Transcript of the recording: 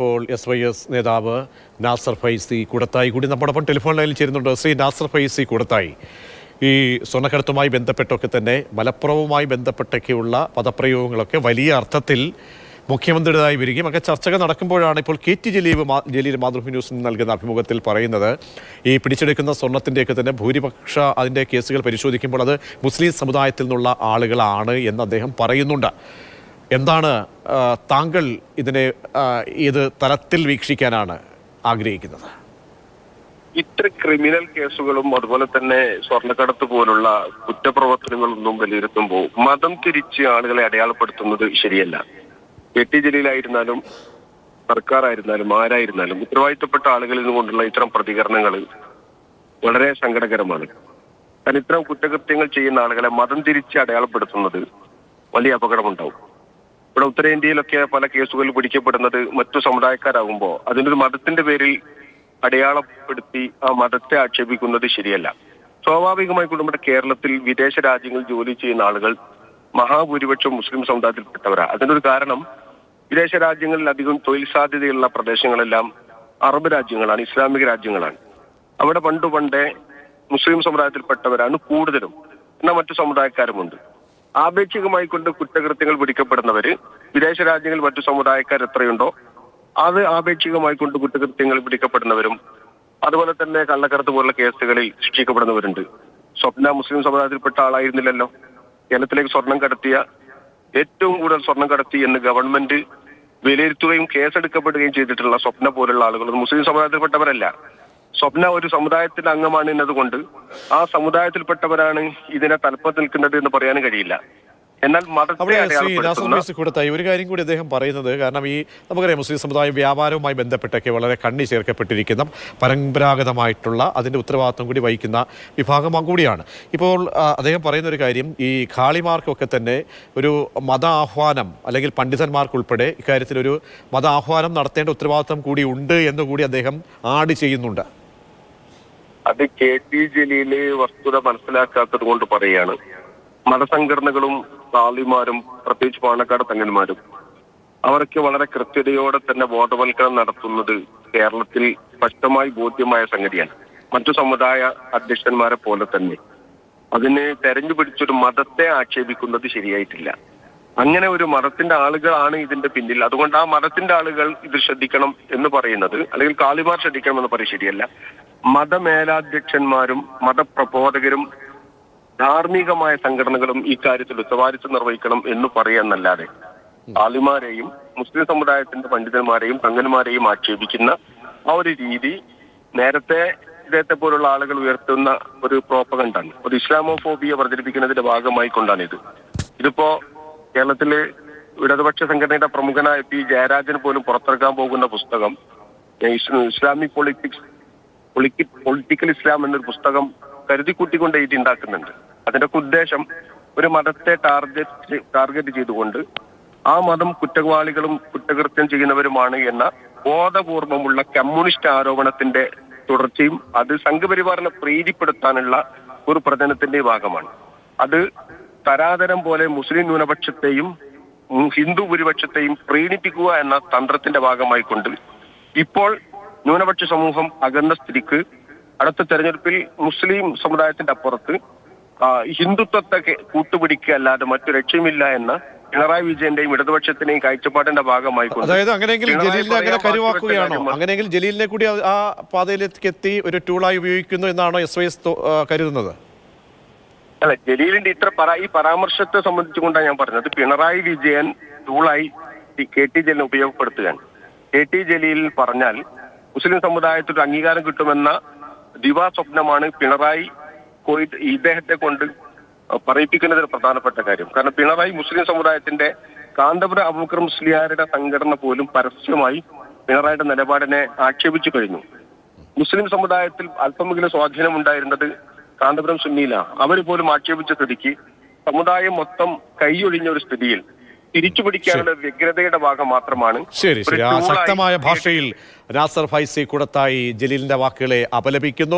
ഇപ്പോൾ S Y S നേതാവ് നാസർ ഫൈസി കൂടത്തായി. കൂടി നമ്മോടൊപ്പം ടെലിഫോൺ ലൈനിൽ ചേരുന്നുണ്ട് ശ്രീ നാസർ ഫൈസി കൂടത്തായി. ഈ സ്വർണക്കടത്തുമായി ബന്ധപ്പെട്ടൊക്കെ തന്നെ മലപ്പുറവുമായി ബന്ധപ്പെട്ടൊക്കെയുള്ള പദപ്രയോഗങ്ങളൊക്കെ വലിയ അർത്ഥത്തിൽ മുഖ്യമന്ത്രിയുടേതായി വരികയും ഒക്കെ ചർച്ചകൾ നടക്കുമ്പോഴാണ് ഇപ്പോൾ കെ ടി ജലീവ് ജലീൽ മാതൃഭൂമി ന്യൂസിന് നൽകുന്ന അഭിമുഖത്തിൽ പറയുന്നത്. ഈ പിടിച്ചെടുക്കുന്ന സ്വർണത്തിന്റെയൊക്കെ തന്നെ ഭൂരിപക്ഷ അതിന്റെ കേസുകൾ പരിശോധിക്കുമ്പോൾ അത് മുസ്ലിം സമുദായത്തിൽ നിന്നുള്ള ആളുകളാണ് എന്ന് അദ്ദേഹം പറയുന്നുണ്ട്. എന്താണ് താങ്കൾ ഇതിനെ ഏത് തലത്തിൽ വീക്ഷിക്കാനാണ് ആഗ്രഹിക്കുന്നത്? ഇത്ര ക്രിമിനൽ കേസുകളും അതുപോലെ തന്നെ സ്വർണക്കടത്ത് പോലുള്ള കുറ്റപ്രവർത്തനങ്ങളൊന്നും വിലയിരുത്തുമ്പോൾ മതം തിരിച്ച് ആളുകളെ അടയാളപ്പെടുത്തുന്നത് ശരിയല്ല. കെ ടി ജലീലായിരുന്നാലും സർക്കാരായിരുന്നാലും ആരായിരുന്നാലും ഉത്തരവാദിത്തപ്പെട്ട ആളുകളിൽ നിന്നുകൊണ്ടുള്ള ഇത്തരം പ്രതികരണങ്ങൾ വളരെ സങ്കടകരമാണ്. കാരണം ഇത്തരം കുറ്റകൃത്യങ്ങൾ ചെയ്യുന്ന ആളുകളെ മതം തിരിച്ച് അടയാളപ്പെടുത്തുന്നത് വലിയ അപകടമുണ്ടാവും. ഇവിടെ ഉത്തരേന്ത്യയിലൊക്കെ പല കേസുകളിൽ പിടിക്കപ്പെടുന്നത് മറ്റു സമുദായക്കാരാകുമ്പോൾ അതിനൊരു മതത്തിന്റെ പേരിൽ അടയാളപ്പെടുത്തി ആ മതത്തെ ആക്ഷേപിക്കുന്നത് ശരിയല്ല. സ്വാഭാവികമായിക്കൊണ്ട് നമ്മുടെ കേരളത്തിൽ വിദേശ രാജ്യങ്ങളിൽ ജോലി ചെയ്യുന്ന ആളുകൾ മഹാഭൂരിപക്ഷം മുസ്ലിം സമുദായത്തിൽപ്പെട്ടവരാണ് അതിനൊരു കാരണം വിദേശ രാജ്യങ്ങളിൽ അധികം തൊഴിൽ സാധ്യതയുള്ള പ്രദേശങ്ങളെല്ലാം അറബ് രാജ്യങ്ങളാണ് ഇസ്ലാമിക രാജ്യങ്ങളാണ്. അവിടെ പണ്ട് പണ്ടേ മുസ്ലിം സമുദായത്തിൽപ്പെട്ടവരാണ് കൂടുതലും. എന്നാൽ മറ്റു സമുദായക്കാരുമുണ്ട്. ആപേക്ഷികമായി കൊണ്ട് കുറ്റകൃത്യങ്ങൾ പിടിക്കപ്പെടുന്നവര് വിദേശ രാജ്യങ്ങളിൽ മറ്റു സമുദായക്കാർ എത്രയുണ്ടോ അത് ആപേക്ഷികമായി കൊണ്ട് കുറ്റകൃത്യങ്ങൾ പിടിക്കപ്പെടുന്നവരും അതുപോലെ തന്നെ കള്ളക്കടത്ത് പോലുള്ള കേസുകളിൽ ശിക്ഷിക്കപ്പെടുന്നവരുണ്ട്. സ്വപ്ന മുസ്ലിം സമുദായത്തിൽപ്പെട്ട ആളായിരുന്നില്ലല്ലോ. കേരളത്തിലേക്ക് സ്വർണം കടത്തിയ ഏറ്റവും കൂടുതൽ സ്വർണം കടത്തി എന്ന് ഗവൺമെന്റ് വിലയിരുത്തുകയും കേസെടുക്കപ്പെടുകയും ചെയ്തിട്ടുള്ള സ്വപ്ന പോലുള്ള ആളുകൾ മുസ്ലിം സമുദായത്തിൽപ്പെട്ടവരല്ല. സ്വപ്ന ഒരു സമുദായത്തിന്റെ അംഗമാണ് എന്നതുകൊണ്ട് ആ സമുദായത്തിൽപ്പെട്ടവരാണ് ഇതിനെ തലപ്പത്ത് നിൽക്കുന്നത് എന്ന് പറയാനും കഴിയില്ല. എന്നാൽ മതത്തെ അവിടെ ശ്രീ നാസർ കൂടത്തായി ഒരു കാര്യം കൂടി അദ്ദേഹം പറയുന്നത് കാരണം ഈ നമുക്കറിയാം മുസ്ലിം സമുദായം വ്യാപാരവുമായി ബന്ധപ്പെട്ടൊക്കെ വളരെ കണ്ണി ചേർക്കപ്പെട്ടിരിക്കുന്ന പരമ്പരാഗതമായിട്ടുള്ള അതിന്റെ ഉത്തരവാദിത്വം കൂടി വഹിക്കുന്ന വിഭാഗം കൂടിയാണ്. ഇപ്പോൾ അദ്ദേഹം പറയുന്ന ഒരു കാര്യം ഈ ഖാളിമാർക്കൊക്കെ തന്നെ ഒരു മത ആഹ്വാനം അല്ലെങ്കിൽ പണ്ഡിതന്മാർക്കുൾപ്പെടെ ഇക്കാര്യത്തിൽ ഒരു മത ആഹ്വാനം നടത്തേണ്ട ഉത്തരവാദിത്വം കൂടി ഉണ്ട് എന്നുകൂടി അദ്ദേഹം ആഡ് ചെയ്യുന്നുണ്ട്. അത് കെ ടി ജലീൽ വസ്തുത മനസ്സിലാക്കാത്തത് കൊണ്ട് പറയാണ് മതസംഘടനകളും താലിമാരും പ്രത്യേകിച്ച് പാണക്കാട് തങ്ങന്മാരും അവർക്ക് വളരെ കൃത്യതയോടെ തന്നെ ബോധവൽക്കരണം നടത്തുന്നത് കേരളത്തിൽ സ്പഷ്ടമായി ബോധ്യമായ സംഗതിയാണ്. മറ്റു സമുദായ അധ്യക്ഷന്മാരെ പോലെ തന്നെ. അതിന് തെരഞ്ഞു പിടിച്ചൊരു മതത്തെ ആക്ഷേപിക്കുന്നത് ശരിയായിട്ടില്ല. അങ്ങനെ ഒരു മതത്തിന്റെ ആളുകളാണ് ഇതിന്റെ പിന്നിൽ. അതുകൊണ്ട് ആ മതത്തിന്റെ ആളുകൾ ഇത് ശ്രദ്ധിക്കണം എന്ന് പറയുന്നത് അല്ലെങ്കിൽ കാളിമാർ ശ്രദ്ധിക്കണം എന്ന് പറയും ശരിയല്ല. മതമേലാധ്യക്ഷന്മാരും മതപ്രബോധകരും ധാർമ്മികമായ സംഘടനകളും ഈ കാര്യത്തിൽ ഉത്തരവാദിത്വം നിർവഹിക്കണം എന്ന് പറയാന്നല്ലാതെ ആലിമാരെയും മുസ്ലിം സമുദായത്തിന്റെ പണ്ഡിതന്മാരെയും തങ്ങന്മാരെയും ആക്ഷേപിക്കുന്ന ആ ഒരു രീതി നേരത്തെ ഇദ്ദേഹത്തെ പോലുള്ള ആളുകൾ ഉയർത്തുന്ന ഒരു പ്രോപ്പകണ്ടാണ് ഒരു ഇസ്ലാമോഫോബിയ പ്രചരിപ്പിക്കുന്നതിന്റെ ഭാഗമായി കൊണ്ടാണ് ഇത് ഇതിപ്പോ കേരളത്തിൽ ഇടതുപക്ഷ സംഘടനയുടെ പ്രമുഖനായ പി ജയരാജൻ പോലും പുറത്തിറക്കാൻ പോകുന്ന പുസ്തകം ഇസ്ലാമിക് പൊളിറ്റിക്സ് പൊളിറ്റിക്കൽ ഇസ്ലാം എന്നൊരു പുസ്തകം കരുതിക്കൂട്ടിക്കൊണ്ട് എഴുതി ഉണ്ടാക്കുന്നുണ്ട്. അതിന്റെ ഉദ്ദേശം ഒരു മതത്തെ ടാർഗറ്റ് ടാർഗറ്റ് ചെയ്തുകൊണ്ട് ആ മതം കുറ്റവാളികളും കുറ്റകൃത്യം ചെയ്യുന്നവരുമാണ് എന്ന ബോധപൂർവമുള്ള കമ്മ്യൂണിസ്റ്റ് ആരോപണത്തിന്റെ തുടർച്ചയും അത് സംഘപരിവാറിനെ പ്രീതിപ്പെടുത്താനുള്ള ഒരു പ്രചനത്തിന്റെ ഭാഗമാണ്. അത് തരാതരം പോലെ മുസ്ലിം ന്യൂനപക്ഷത്തെയും ഹിന്ദു ഭൂരിപക്ഷത്തെയും പ്രീണിപ്പിക്കുക എന്ന തന്ത്രത്തിന്റെ ഭാഗമായിക്കൊണ്ട് ഇപ്പോൾ ന്യൂനപക്ഷ സമൂഹം അകന്ന സ്ഥിതിക്ക് അടുത്ത തെരഞ്ഞെടുപ്പിൽ മുസ്ലിം സമുദായത്തിന്റെ അപ്പുറത്ത് ഹിന്ദുത്വത്തെ കൂട്ടുപിടിക്കുക അല്ലാതെ മറ്റു ലക്ഷ്യമില്ല എന്ന പിണറായി വിജയന്റെയും ഇടതുപക്ഷത്തിന്റെയും കാഴ്ചപ്പാടിന്റെ ഭാഗമായി അതായത് അങ്ങനെയെങ്കിൽ ജലീലിനെ അങ്ങനെ പറയാൻ കരുവാക്കുകയാണോ? അങ്ങനെയെങ്കിൽ ജലീലിനെ കൂടി ആ- പാതയിലേക്ക് എത്തി ഒരു ടൂളായി ഉപയോഗിക്കുന്നു എന്നാണോ എസ് വൈ എസ് കരുതുന്നത്? അല്ല ജലീലിന്റെ ഇത്ര പറ ഈ പരാമർശത്തെ സംബന്ധിച്ചുകൊണ്ടാണ് ഞാൻ പറഞ്ഞത്. പിണറായി വിജയൻ ടൂളായി കെ ടി ജലീലിനെ ഉപയോഗപ്പെടുത്തുകയാണ്. കെ ടി ജലീൽ പറഞ്ഞാൽ മുസ്ലിം സമുദായത്തിൽ അംഗീകാരം കിട്ടുമെന്ന ദിവാ സ്വപ്നമാണ് പിണറായി ഇദ്ദേഹത്തെ കൊണ്ട് പറയിപ്പിക്കുന്നതിൽ പ്രധാനപ്പെട്ട കാര്യം. കാരണം പിണറായി മുസ്ലിം സമുദായത്തിന്റെ കാന്തപുര അബൂക്കർ മുസ്ലിയാരുടെ സംഘടന പോലും പരസ്യമായി പിണറായിയുടെ നിലപാടിനെ ആക്ഷേപിച്ചു കഴിഞ്ഞു. മുസ്ലിം സമുദായത്തിൽ അല്പമെങ്കിലും സ്വാധീനം ഉണ്ടായിരുന്നത് കാന്തപുരം സുന്നിയിലാണ്. അവർ പോലും ആക്ഷേപിച്ച സ്ഥിതിക്ക് സമുദായം മൊത്തം കൈയൊഴിഞ്ഞ ഒരു സ്ഥിതിയിൽ തിരിച്ചുപിടിക്കാനുള്ള വ്യഗ്രതയുടെ ഭാഗം മാത്രമാണ്. ശരി ശരി. ആ ശക്തമായ ഭാഷയിൽ നാസർ ഫൈസി കൂടത്തായി ജലീലിന്റെ വാക്കുകളെ അപലപിക്കുന്നു.